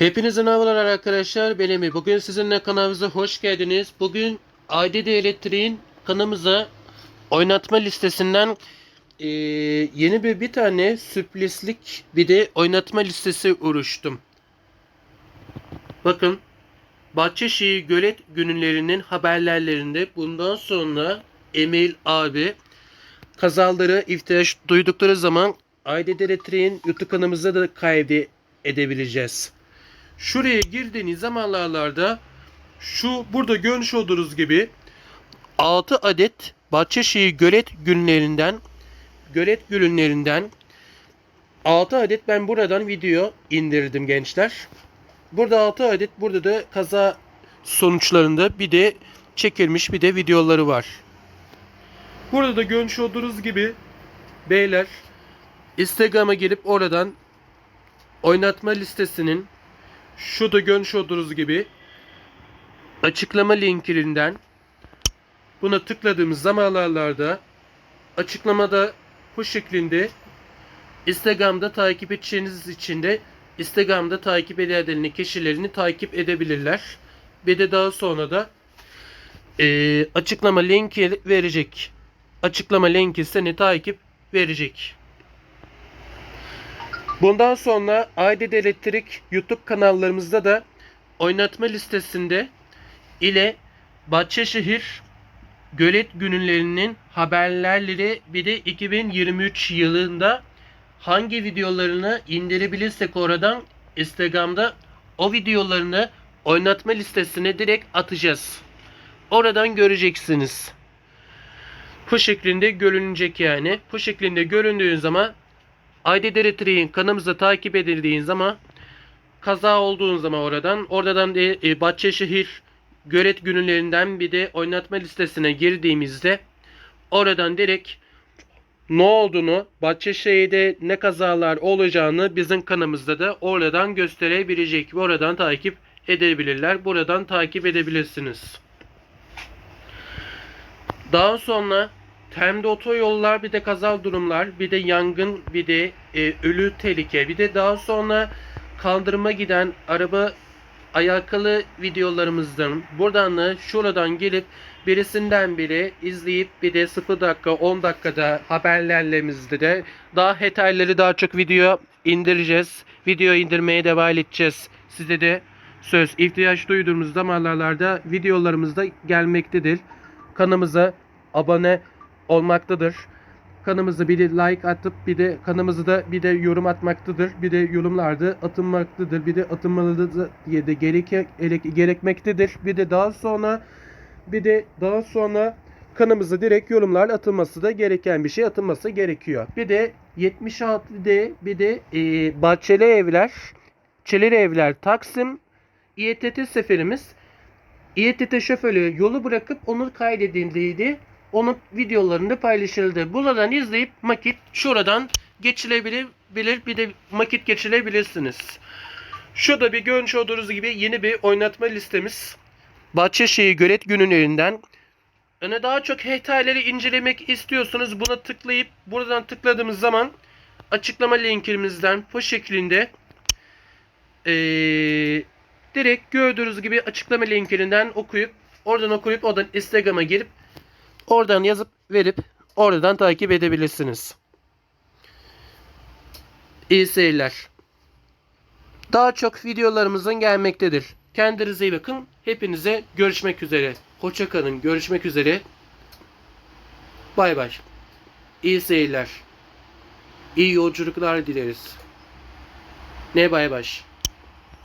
Hepinize merhabalar arkadaşlar. Ben Emi. Bugün sizinle kanalımıza hoş geldiniz. Bugün ADD Elektriğin kanalımıza oynatma listesinden eee, yeni bir bir tane sürprizlik bir de oynatma listesi uğraştım. Bakın Bahçeşehir Gölet günlerinin haberlerinde bundan sonra Emil abi kazaları ihtiyaç duydukları zaman ADD Elektriğin YouTube kanalımıza da kaydı edebileceğiz. Şuraya girdiğiniz zamanlarda şu burada görmüş olduğunuz gibi 6 adet Bahçeşehir gölet günlerinden gölet günlerinden 6 adet ben buradan video indirdim gençler. Burada 6 adet burada da kaza sonuçlarında bir de çekilmiş bir de videoları var. Burada da görmüş olduğunuz gibi beyler Instagram'a gelip oradan oynatma listesinin şu da görmüş olduğunuz gibi açıklama linkinden buna tıkladığımız zamanlarda açıklamada bu şeklinde Instagram'da takip edeceğiniz için de Instagram'da takip edenlerini kişilerini takip edebilirler. Bir de daha sonra da eee, açıklama linki verecek. Açıklama linki seni takip verecek. Bundan sonra Ayded Elektrik YouTube kanallarımızda da oynatma listesinde ile Bahçeşehir Gölet günlerinin haberlerleri bir de 2023 yılında hangi videolarını indirebilirsek oradan Instagram'da o videolarını oynatma listesine direkt atacağız. Oradan göreceksiniz. Bu şeklinde görünecek yani. Bu şeklinde göründüğün zaman Aydet Elektriğin kanalımıza takip edildiğin zaman kaza olduğun zaman oradan oradan da e, Bahçeşehir gölet günlerinden bir de oynatma listesine girdiğimizde oradan direkt ne olduğunu, Bahçeşehir'de ne kazalar olacağını bizim kanalımızda da oradan gösterebilecek ve oradan takip edebilirler. Buradan takip edebilirsiniz. Daha sonra Temde otoyollar bir de kaza durumlar bir de yangın bir de e, ölü tehlike bir de daha sonra kaldırıma giden araba ayakalı videolarımızdan buradan da şuradan gelip birisinden biri izleyip bir de 0 dakika 10 dakikada haberlerlemizde de daha detayları daha çok video indireceğiz. Video indirmeye devam edeceğiz. Size de söz ihtiyaç duyduğumuz zamanlarda videolarımızda gelmektedir. Kanalımıza abone olmaktadır. Kanalımıza bir de like atıp bir de kanalımıza da bir de yorum atmaktadır. Bir de yorumlarda atılmaktadır. Bir de atılmalıdır diye de gereke, gerek- gerekmektedir. Bir de daha sonra bir de daha sonra kanalımıza direkt yorumlar atılması da gereken bir şey atılması gerekiyor. Bir de 76'de bir de e, Bahçeli Evler, Çeleri Evler Taksim İETT seferimiz İETT şoförü yolu bırakıp onu kaydedildiğiydi. Onun videolarında paylaşıldı. Buradan izleyip makit şuradan geçilebilir bilir bir de makit geçirebilirsiniz. Şurada bir görmüş olduğunuz gibi yeni bir oynatma listemiz. Bahçeşehir Gölet Günlerinden. Öne daha çok detayları incelemek istiyorsanız buna tıklayıp buradan tıkladığımız zaman açıklama linkimizden bu şeklinde eee, direkt gördüğünüz gibi açıklama linkinden okuyup oradan okuyup oradan Instagram'a girip oradan yazıp verip oradan takip edebilirsiniz. İyi seyirler. Daha çok videolarımızın gelmektedir. Kendinize iyi bakın. Hepinize görüşmek üzere. Hoşça kalın. Görüşmek üzere. Bay bay. İyi seyirler. İyi yolculuklar dileriz. Ne bay bay.